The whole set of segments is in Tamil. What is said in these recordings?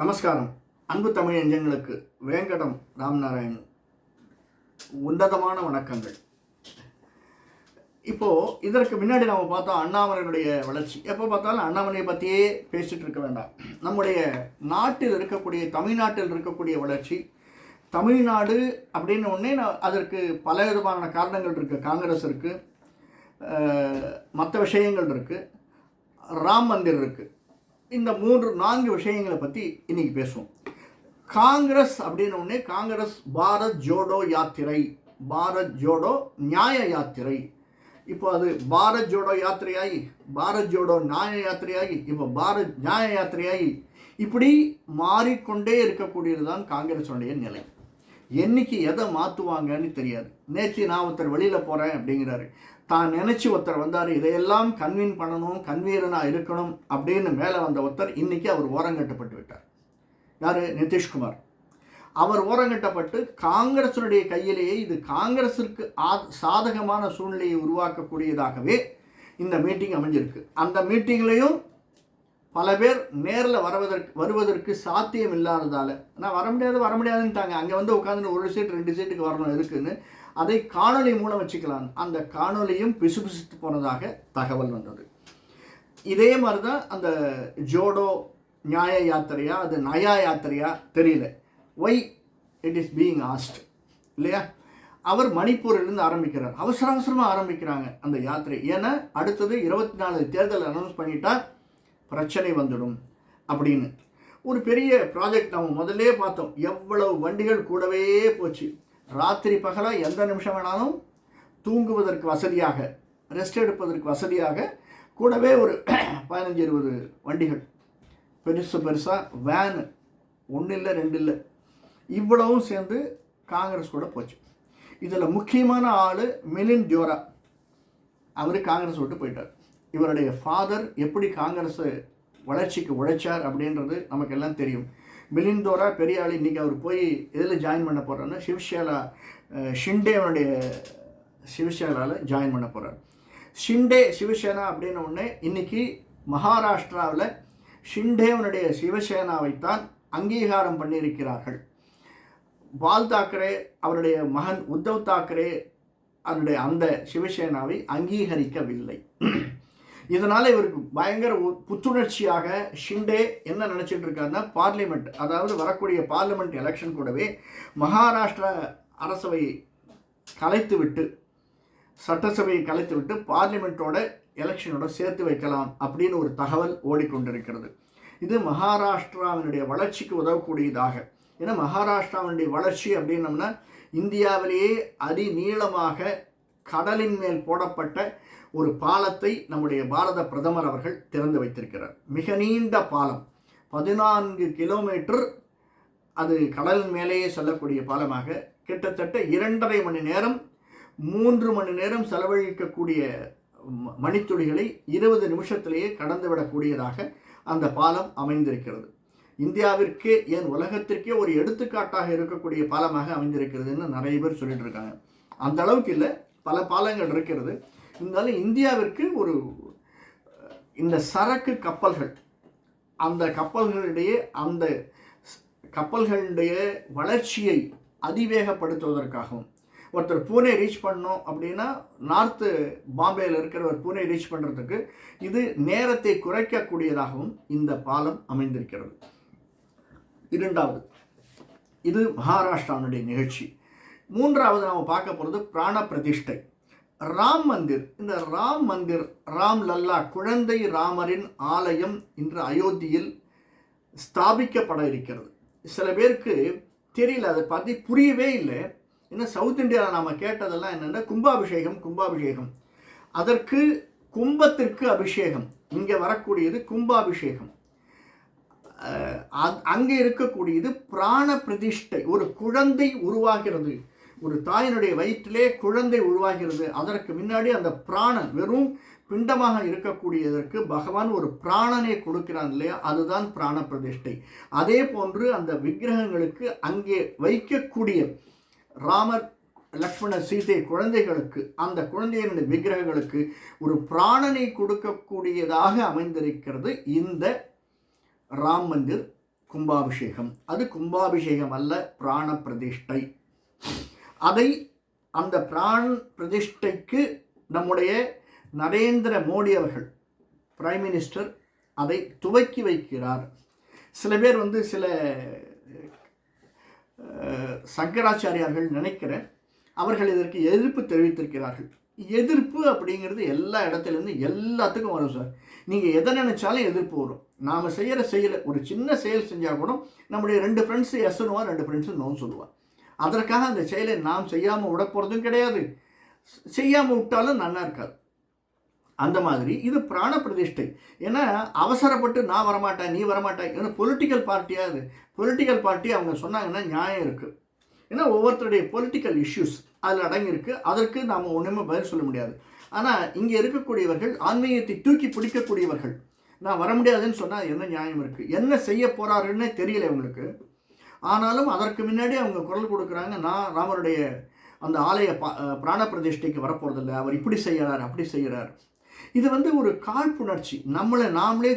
நமஸ்காரம். அன்பு தமிழ் எஞ்சங்களுக்கு வேங்கடம் ராம்நாராயண் உன்னதமான வணக்கங்கள். இப்போது இதற்கு முன்னாடி நம்ம பார்த்தோம் அண்ணாமலையினுடைய வளர்ச்சி. எப்போ பார்த்தாலும் அண்ணாமலையை பற்றியே பேசிகிட்டு இருக்க வேண்டாம். நம்முடைய நாட்டில் இருக்கக்கூடிய தமிழ்நாட்டில் இருக்கக்கூடிய வளர்ச்சி தமிழ்நாடு அப்படின்னு ஒன்றே நான் அதற்கு பல விதமான காரணங்கள் இருக்குது காங்கிரஸ் இருக்குது மற்ற விஷயங்கள் இருக்குது ராம் மந்திர் இருக்குது இந்த மூன்று நான்கு விஷயங்களை பற்றி இன்றைக்கி பேசுவோம். காங்கிரஸ் அப்படின்னு ஒன்று காங்கிரஸ் பாரத் ஜோடோ யாத்திரை பாரத் ஜோடோ நியாய யாத்திரை. இப்போ அது பாரத் ஜோடோ யாத்திரையாகி பாரத் ஜோடோ நியாய யாத்திரையாகி இப்போ பாரத் நியாய யாத்திரையாகி இப்படி மாறிக்கொண்டே இருக்கக்கூடியது தான் காங்கிரஸுடைய நிலை. என்னைக்கு எதை மாற்றுவாங்கன்னு தெரியாது. நேற்று நான் ஒருத்தர் வெளியில் போகிறேன் அப்படிங்கிறாரு. தான் நினச்சி ஒருத்தர் வந்தார் இதையெல்லாம் கன்வீன் பண்ணணும் கன்வீனராக இருக்கணும் அப்படின்னு மேலே வந்த ஒருத்தர் இன்றைக்கி அவர் ஓரங்கட்டப்பட்டு விட்டார். யார்? நிதிஷ்குமார். அவர் ஓரங்கட்டப்பட்டு காங்கிரஸினுடைய கையிலேயே இது காங்கிரஸிற்கு ஆ சாதகமான சூழ்நிலையை உருவாக்கக்கூடியதாகவே இந்த மீட்டிங் அமைஞ்சிருக்கு. அந்த மீட்டிங்லேயும் பல பேர் நேரில் வருவதற்கு வருவதற்கு சாத்தியம் இல்லாததால் நான் வர முடியாது வர முடியாதுன்ட்டாங்க அங்கே வந்து உட்காந்து ஒரு சீட் ரெண்டு சீட்டுக்கு வரணும் இருக்குதுன்னு அதை காணொலி மூலம் வச்சுக்கலாம். அந்த காணொலியும் பிசுபிசுத்து போனதாக தகவல் வந்தது. இதே மாதிரி தான் அந்த ஜோடோ நியாய யாத்திரையா அது நயா யாத்திரையா தெரியல. Why it is being asked இல்லையா? அவர் மணிப்பூரிலிருந்து ஆரம்பிக்கிறார். அவசர அவசரமாக ஆரம்பிக்கிறாங்க அந்த யாத்திரை. ஏன்னா அடுத்தது இருபத்தி நாலு தேர்தல் அனௌன்ஸ் பண்ணிட்டா பிரச்சனை வந்துடும் அப்படின்னு. ஒரு பெரிய ப்ராஜெக்ட் நம்ம முதல்லே பார்த்தோம். எவ்வளவு வண்டிகள் கூடவே போச்சு. ராத்திரி பகலாக எந்த நிமிஷம் வேணாலும் தூங்குவதற்கு வசதியாக ரெஸ்ட் எடுப்பதற்கு வசதியாக கூடவே ஒரு பதினஞ்சு இருபது வண்டிகள். பெருசு பெருசாக வேனு ஒன்று இல்லை ரெண்டு இல்லை இவ்வளவும் சேர்ந்து காங்கிரஸ் கூட போச்சு. இதில் முக்கியமான ஆள் மிலின் ஜோரா. அவர் காங்கிரஸ் விட்டு போயிட்டார். இவருடைய ஃபாதர் எப்படி காங்கிரஸை வளர்ச்சிக்கு உழைச்சார் அப்படின்றது நமக்கு எல்லாம் தெரியும். மிலிந்தோரா பெரிய ஆள் இன்றைக்கி அவர் போய் எதில் ஜாயின் பண்ண போகிறாருன்னா சிவசேலா ஷிண்டேவனுடைய சிவசேனாவில் ஜாயின் பண்ண போகிறார் ஷிண்டே சிவசேனா அப்படின்ன உடனே இன்னைக்கு மகாராஷ்டிராவில் ஷிண்டேவனுடைய சிவசேனாவைத்தான் அங்கீகாரம் பண்ணியிருக்கிறார்கள். பால் தாக்கரே அவருடைய மகன் உத்தவ் தாக்கரே அவருடைய அந்த சிவசேனாவை அங்கீகரிக்கவில்லை. இதனால் இவருக்கு பயங்கர உ- புத்துணர்ச்சியாக ஷிண்டே என்ன நினச்சிட்டு இருக்காருன்னா பார்லிமெண்ட் அதாவது வரக்கூடிய பார்லிமெண்ட் எலெக்ஷன் கூடவே மகாராஷ்டிரா அரசவையை கலைத்து விட்டு சட்டசபையை கலைத்து விட்டு பார்லிமெண்ட்டோட எலெக்ஷனோட சேர்த்து வைக்கலாம் அப்படின்னு ஒரு தகவல் ஓடிக்கொண்டிருக்கிறது. இது மகாராஷ்டிராவினுடைய வளர்ச்சிக்கு உதவக்கூடியதாக. ஏன்னா மகாராஷ்டிராவினுடைய வளர்ச்சி அப்படின்னம்னா இந்தியாவிலேயே அதிநீளமாக கடலின் மேல் போடப்பட்ட ஒரு பாலத்தை நம்முடைய பாரத பிரதமர் அவர்கள் திறந்து வைத்திருக்கிறார். மிக நீண்ட பாலம். பதினான்கு கிலோமீட்டர் அது கடல் மேலேயே செல்லக்கூடிய பாலமாக கிட்டத்தட்ட இரண்டரை மணி நேரம் மூன்று மணி நேரம் செலவழிக்கக்கூடிய ம- மணித்துளிகளை இருபது நிமிஷத்திலேயே கடந்துவிடக்கூடியதாக அந்த பாலம் அமைந்திருக்கிறது. இந்தியாவிற்கே ஏன் உலகத்திற்கே ஒரு எடுத்துக்காட்டாக இருக்கக்கூடிய பாலமாக அமைந்திருக்கிறதுன்னு நிறைய பேர் சொல்லிட்டு இருக்காங்க. அந்த அளவுக்கு இல்லை. பல பாலங்கள் இருக்கிறது. இருந்தாலும் இந்தியாவிற்கு ஒரு இந்த சரக்கு கப்பல்கள் அந்த கப்பல்களிடையே அந்த கப்பல்களுடைய வளர்ச்சியை அதிவேகப்படுத்துவதற்காகவும் ஒருத்தர் பூனே ரீச் பண்ணோம் அப்படின்னா நார்த்து பாம்பேயில் இருக்கிறவர் பூனே ரீச் பண்ணுறதுக்கு இது நேரத்தை குறைக்கக்கூடியதாகவும் இந்த பாலம் அமைந்திருக்கிறது. இரண்டாவது இது மகாராஷ்டிராவுடைய நிகழ்ச்சி. மூன்றாவது நாம் பார்க்க போகிறது பிராண பிரதிஷ்டை. ராம் மந்திர். இந்த ராம் மந்திர் ராம் லல்லா குழந்தை ராமரின் ஆலயம் இன்று அயோத்தியில் ஸ்தாபிக்கப்பட இருக்கிறது. சில பேருக்கு தெரியல அதை பற்றி புரியவே இல்லை. ஏன்னா சவுத் இந்தியாவில் நாம் கேட்டதெல்லாம் என்னென்னா கும்பாபிஷேகம் கும்பாபிஷேகம். அதற்கு கும்பத்திற்கு அபிஷேகம். இங்கே வரக்கூடியது கும்பாபிஷேகம். அங்கே இருக்கக்கூடியது பிராண பிரதிஷ்டை. ஒரு குழந்தை உருவாகிறது. ஒரு தாயினுடைய வயிற்றிலே குழந்தை உருவாகிறது. அதற்கு முன்னாடி அந்த பிராணன் வெறும் பிண்டமாக இருக்கக்கூடியதற்கு பகவான் ஒரு பிராணனை கொடுக்கிறான் இல்லையா? அதுதான் பிராண பிரதிஷ்டை. அதே போன்று அந்த விக்கிரகங்களுக்கு அங்கே வைக்கக்கூடிய ராமர் லக்ஷ்மண சீதை குழந்தைகளுக்கு அந்த குழந்தைகளுடைய விக்கிரகங்களுக்கு ஒரு பிராணனை கொடுக்கக்கூடியதாக அமைந்திருக்கிறது இந்த ராம் மந்திர் கும்பாபிஷேகம். அது கும்பாபிஷேகம் அல்ல பிராண பிரதிஷ்டை. அதை அந்த பிராண் பிரதிஷ்டைக்கு நம்முடைய நரேந்திர மோடி அவர்கள் பிரைம் மினிஸ்டர் அதை துவக்கி வைக்கிறார். சில பேர் வந்து சில சங்கராச்சாரியார்கள் நினைக்கிறேன் அவர்கள் இதற்கு எதிர்ப்பு தெரிவித்திருக்கிறார்கள். எதிர்ப்பு அப்படிங்கிறது எல்லா இடத்துலேருந்து எல்லாத்துக்கும் வரும் சார். நீங்கள் எதை நினச்சாலும் எதிர்ப்பு வரும். நாம் செய்கிற செயலை ஒரு சின்ன செயல் செஞ்சால் கூட நம்முடைய ரெண்டு ஃப்ரெண்ட்ஸு எஸ்னுவா ரெண்டு ஃப்ரெண்ட்ஸு நோன்னு சொல்லுவாள் அதற்காக அந்த செயலை நாம் செய்யாமல் விட போகிறதும் கிடையாது. செய்யாமல் விட்டாலும் நல்லா இருக்காது. அந்த மாதிரி இது பிராண பிரதிஷ்டை. ஏன்னா அவசரப்பட்டு நான் வரமாட்டேன் நீ வரமாட்டேன் ஏன்னா பொலிட்டிக்கல் பார்ட்டியாக அது பொலிட்டிக்கல் பார்ட்டி அவங்க சொன்னாங்கன்னா நியாயம் இருக்குது ஏன்னா ஒவ்வொருத்தருடைய பொலிட்டிக்கல் இஷ்யூஸ் அதில் அடங்கியிருக்கு. அதற்கு நாம் ஒன்றுமே பதில் சொல்ல முடியாது. ஆனால் இங்கே இருக்கக்கூடியவர்கள் ஆன்மீகத்தை தூக்கி பிடிக்கக்கூடியவர்கள். நான் வர முடியாதுன்னு சொன்னால் என்ன நியாயம் இருக்குது என்ன செய்ய போகிறாருன்னே தெரியல இவங்களுக்கு ஆனாலும் அதற்கு முன்னாடி அவங்க குரல் கொடுக்குறாங்க நான் ராமருடைய அந்த ஆலய பா பிராண பிரதிஷ்டைக்கு வரப்போகிறதில்ல அவர் இப்படி செய்கிறார் அப்படி செய்கிறார். இது வந்து ஒரு காழ்ப்புணர்ச்சி. நம்மளை நாமளே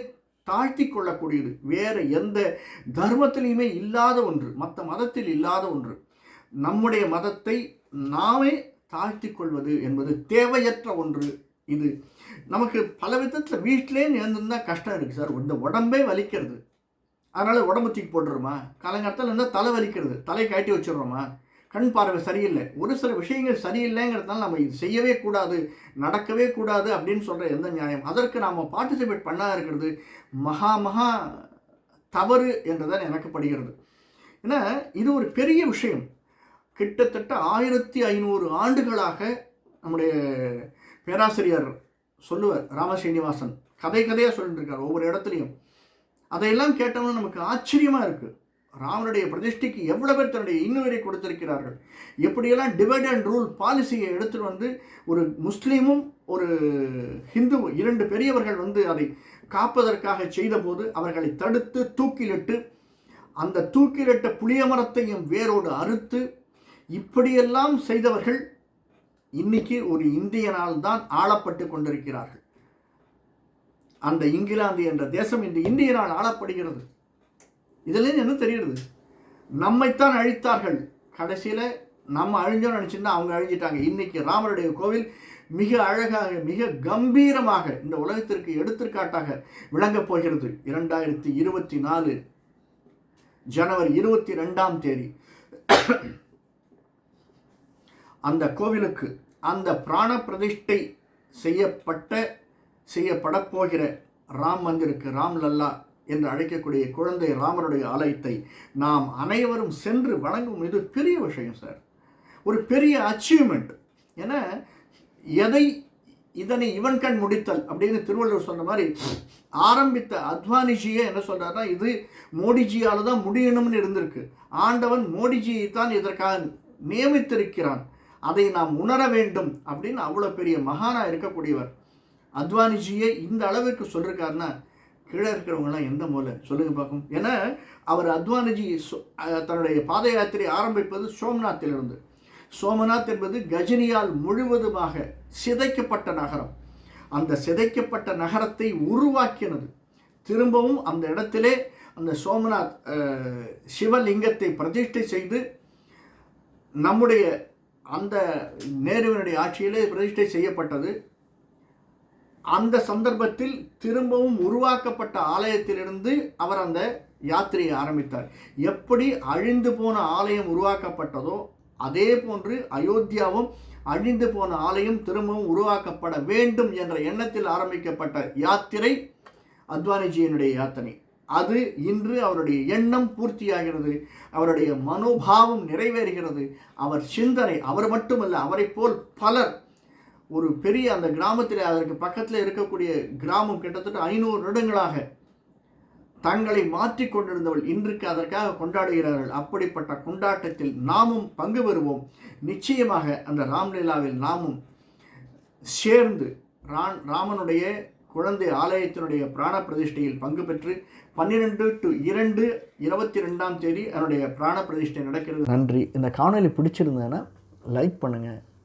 தாழ்த்தி கொள்ளக்கூடியது வேறு எந்த தர்மத்திலையுமே இல்லாத ஒன்று மற்ற மதத்தில் இல்லாத ஒன்று. நம்முடைய மதத்தை நாமே தாழ்த்தி கொள்வது என்பது தேவையற்ற ஒன்று. இது நமக்கு பல விதத்தில் வீட்டிலே நேர்ந்திருந்தால் கஷ்டம் இருக்குது சார். இந்த உடம்பே வலிக்கிறது. அதனால் உடம்பு தூக்கி போட்டுருமா? காலங்காலத்தில் இருந்தால் தலை வலிக்கிறது? தலை கட்டி வச்சிடுறோமா? கண் பார்வை சரியில்லை. ஒரு சில விஷயங்கள் சரியில்லைங்கிறதுனால நம்ம இது செய்யவே கூடாது நடக்கவே கூடாது அப்படின்னு சொல்கிற எந்த நியாயம்? அதற்கு நாம் பார்ட்டிசிபேட் பண்ணா இருக்கிறது மகா மகா தவறு என்றுதான் எனக்கு படுகிறது. ஏன்னா இது ஒரு பெரிய விஷயம். கிட்டத்தட்ட ஆயிரத்தி ஐநூறு ஆண்டுகளாக நம்முடைய பேராசிரியர் சொல்லுவார் ராமஸ்ரீனிவாசன் கதை கதையாக சொல்லிட்டு இருக்கார் ஒவ்வொரு இடத்துலையும். அதையெல்லாம் கேட்டோம்னா நமக்கு ஆச்சரியமாக இருக்குது ராமனுடைய பிரதிஷ்டைக்கு எவ்வளோ பேர் தன்னுடைய இன்னுயிரை கொடுத்திருக்கிறார்கள். எப்படியெல்லாம் டிவைட் அண்ட் ரூல் பாலிசியை எடுத்துட்டு வந்து ஒரு முஸ்லீமும் ஒரு ஹிந்துவும் இரண்டு பெரியவர்கள் வந்து அதை காப்பதற்காக செய்தபோது அவர்களை தடுத்து தூக்கிலிட்டு அந்த தூக்கிலிட்ட புளிய மரத்தையும் வேரோடு அறுத்து இப்படியெல்லாம் செய்தவர்கள் இன்னைக்கு ஒரு இந்தியனால் தான் ஆளப்பட்டு கொண்டிருக்கிறார்கள். அந்த இங்கிலாந்து என்ற தேசம் இந்த இந்தியனால் ஆளப்படுகிறது. இதில் என்ன தெரிகிறது? நம்மைத்தான் அழித்தார்கள். கடைசியில் நம்ம அழிஞ்சோன்னு நினச்சிருந்தா அவங்க அழிஞ்சிட்டாங்க. இன்றைக்கி ராமருடைய கோவில் மிக அழகாக மிக கம்பீரமாக இந்த உலகத்திற்கு எடுத்துக்காட்டாக விளங்கப் போகிறது. இரண்டாயிரத்தி இருபத்தி நாலு ஜனவரி இருபத்தி ரெண்டாம் தேதி. அந்த கோவிலுக்கு அந்த பிராண பிரதிஷ்டை செய்யப்பட்ட செய்யப்படப்போகிற ராம் மந்திருக்கு ராம் லல்லா என்று அழைக்கக்கூடிய குழந்தை ராமனுடைய ஆலயத்தை நாம் அனைவரும் சென்று வணங்கும் இது பெரிய விஷயம் சார் ஒரு பெரிய அச்சீவ்மெண்ட் ஏன்னா எதை இதனை இவன் கண் முடித்தல் அப்படின்னு திருவள்ளுவர் சொன்ன மாதிரி ஆரம்பித்த அத்வானிஜியே என்ன சொல்கிறாருன்னா இது மோடிஜியால் தான் முடியணும்னு இருந்திருக்கு. ஆண்டவன் மோடிஜியை தான் இதற்காக நியமித்திருக்கிறான். அதை நாம் உணர வேண்டும் அப்படின்னு அவ்வளோ பெரிய மகானாக இருக்கக்கூடியவர். அத்வானிஜியே இந்த அளவுக்கு சொல்லியிருக்காருன்னா கீழே இருக்கிறவங்கலாம் எந்த மூலை சொல்லுங்க பார்க்கும் ஏன்னா அவர் அத்வானிஜி சொ- தன்னுடைய பாத யாத்திரை ஆரம்பிப்பது சோம்நாத்திலிருந்து. சோமநாத் என்பது கஜினியால் முழுவதுமாக சிதைக்கப்பட்ட நகரம். அந்த சிதைக்கப்பட்ட நகரத்தை உருவாக்கினது. திரும்பவும் அந்த இடத்திலே அந்த சோமநாத் சிவலிங்கத்தை பிரதிஷ்டை செய்து நம்முடைய அந்த நேருவினுடைய ஆட்சியிலே பிரதிஷ்டை செய்யப்பட்டது. அந்த சந்தர்ப்பத்தில் திரும்பவும் உருவாக்கப்பட்ட ஆலயத்திலிருந்து அவர் அந்த யாத்திரையை ஆரம்பித்தார். எப்படி அழிந்து போன ஆலயம் உருவாக்கப்பட்டதோ அதே போன்று அயோத்தியாவும் அழிந்து போன ஆலயம் திரும்பவும் உருவாக்கப்பட வேண்டும் என்ற எண்ணத்தில் ஆரம்பிக்கப்பட்ட யாத்திரை அத்வானிஜியினுடைய யாத்திரை. அது இன்று அவருடைய எண்ணம் பூர்த்தியாகிறது அவருடைய மனோபாவம் நிறைவேறுகிறது. அவர் சிந்தனை அவர் மட்டுமல்ல அவரைப் போல் பலர் ஒரு பெரிய அந்த கிராமத்தில் அதற்கு பக்கத்தில் இருக்கக்கூடிய கிராமம் கிட்டத்தட்ட ஐநூறு வருடங்களாக தங்களை மாற்றி கொண்டிருந்தவள் இன்றைக்கு அதற்காக கொண்டாடுகிறார்கள். அப்படிப்பட்ட கொண்டாட்டத்தில் நாமும் பங்கு பெறுவோம். நிச்சயமாக அந்த ராம்லீலாவில் நாமும் சேர்ந்து ரான் ராமனுடைய குழந்தை ஆலயத்தினுடைய பிராண பிரதிஷ்டையில் பங்கு பெற்று பன்னிரெண்டு டு இரண்டு இருபத்தி ரெண்டாம் தேதி அதனுடைய பிராண பிரதிஷ்டை நடக்கிறது. நன்றி. இந்த காணொலி பிடிச்சிருந்தேன்னா லைக் பண்ணுங்கள்